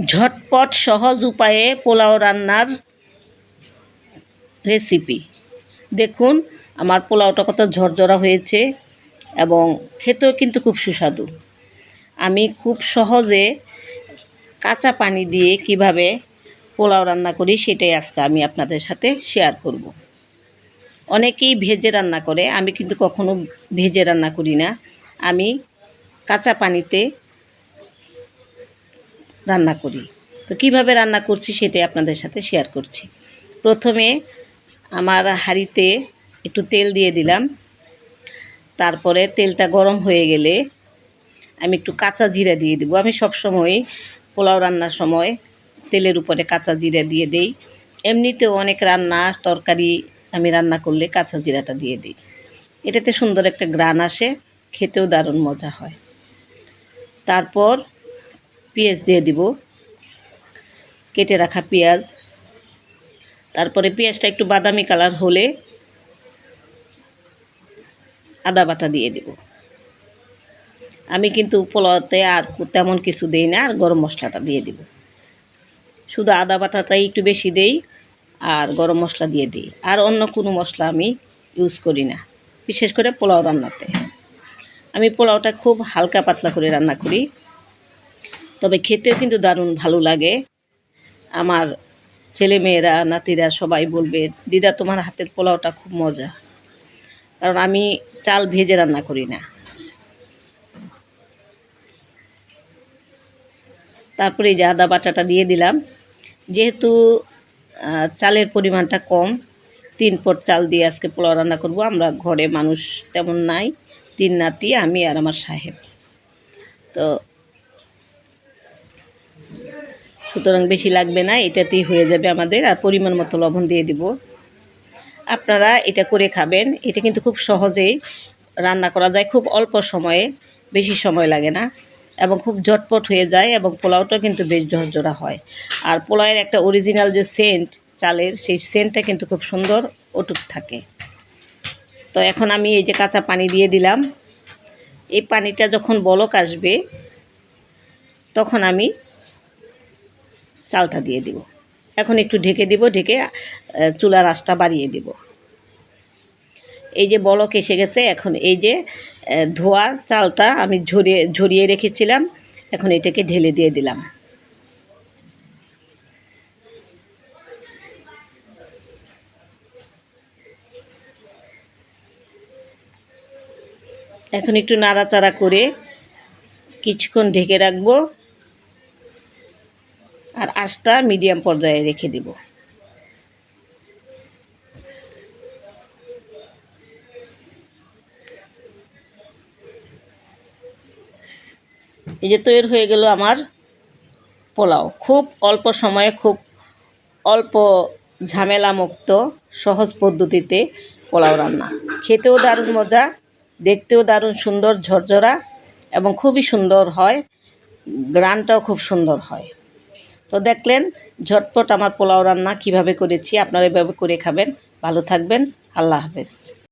ঝটপট সহজ উপায়ে পোলাও রান্নার রেসিপি দেখুন, আমার পোলাওটা কত ঝরঝরা হয়েছে এবং খেতেও কিন্তু খুব সুস্বাদু। আমি খুব সহজে কাঁচা পানি দিয়ে কীভাবে পোলাও রান্না করি সেটাই আজকে আমি আপনাদের সাথে শেয়ার করব। অনেকেই ভেজে রান্না করে, আমি কিন্তু কখনো ভেজে রান্না করি না। আমি কাঁচা পানিতে রান্না করি। তো কীভাবে রান্না করছি সেটাই আপনাদের সাথে শেয়ার করছি। প্রথমে আমার হাঁড়িতে একটু তেল দিয়ে দিলাম। তারপরে তেলটা গরম হয়ে গেলে আমি একটু কাঁচা জিরা দিয়ে দেবো। আমি সবসময় পোলাও রান্নার সময় তেলের উপরে কাঁচা জিরা দিয়ে দেই। এমনিতেও অনেক রান্না, তরকারি আমি রান্না করলে কাঁচা জিরাটা দিয়ে দিই। এটাতে সুন্দর একটা গ্রান আসে, খেতেও দারুণ মজা হয়। তারপর পেঁয়াজ দিয়ে দিব। কেটে রাখা পেঁয়াজ। তারপরে পেঁয়াজটা একটু বাদামি কালার হলে আদা বাটা দিয়ে দেব। আমি কিন্তু পোলাওতে আর তেমন কিছু দেই না, আর গরম মশলাটা দিয়ে দিব। শুধু আদা বাটাটাই একটু বেশি দেই, আর গরম মশলা দিয়ে দিই। আর অন্য কোনো মশলা আমি ইউজ করি না, বিশেষ করে পোলাও রান্নাতে। আমি পোলাওটা খুব হালকা পাতলা করে রান্না করি। তবে খেতেও কিন্তু দারুণ ভালো লাগে। আমার ছেলেমেয়েরা, নাতিরা সবাই বলবে, দিদা, তোমার হাতের পোলাওটা খুব মজা। কারণ আমি চাল ভেজে রান্না করি না। তারপরে এই যে আদা বাটাটা দিয়ে দিলাম। যেহেতু চালের পরিমাণটা কম, তিন পট চাল দিয়ে আজকে পোলাও রান্না করব। আমরা ঘরে মানুষ তেমন নাই, তিন নাতি, আমি আর আমার সাহেব। তো সুতরাং বেশি লাগবে না, এটাতেই হয়ে যাবে আমাদের, আর পরিমাণ মতো লবণ দিয়ে দিব। আপনারা এটা করে খাবেন, এটা কিন্তু খুব সহজেই রান্না করা যায়, খুব অল্প সময়ে, বেশি সময় লাগে না, এবং খুব ঝটপট হয়ে যায়, এবং পোলাওটাও কিন্তু বেশ ঝরঝরা হয়। আর পোলাওয়ের একটা অরিজিনাল যে সেন্ট চালের, সেই সেন্টটা কিন্তু খুব সুন্দর অটুক থাকে। তো এখন আমি এই যে কাঁচা পানি দিয়ে দিলাম। এই পানিটা যখন বলক আসবে, তখন আমি চালটা দিয়ে দিব। এখন একটু ঢেকে দিব, ঢেকে চুলার আঁচটা বাড়িয়ে দিব। এই যে বলক এসে গেছে, এখন এই যে ধোয়া চালটা আমি ঝরিয়ে ঝরিয়ে রেখেছিলাম, এখন এটাকে ঢেলে দিয়ে দিলাম। এখন একটু নাড়াচাড়া করে কিছুক্ষণ ঢেকে রাখব। আর আঁচটা মিডিয়াম পর্যায়ে রেখে দিব। এই যে তৈরি হয়ে গেল আমার পোলাও। খুব অল্প সময়ে খুব অল্প ঝামেলা মুক্ত সহজ পদ্ধতিতে পোলাও রান্না। খেতেও দারুণ মজা, দেখতেও দারুণ সুন্দর ঝরঝরা এবং খুবই সুন্দর হয় গ্রানটাও খুব সুন্দর হয়। তো দেখলেন, ঝটপট আমার পোলাও রান্না কীভাবে করেছি, আপনারা এভাবে করে খাবেন। ভালো থাকবেন, আল্লাহ হাফেজ।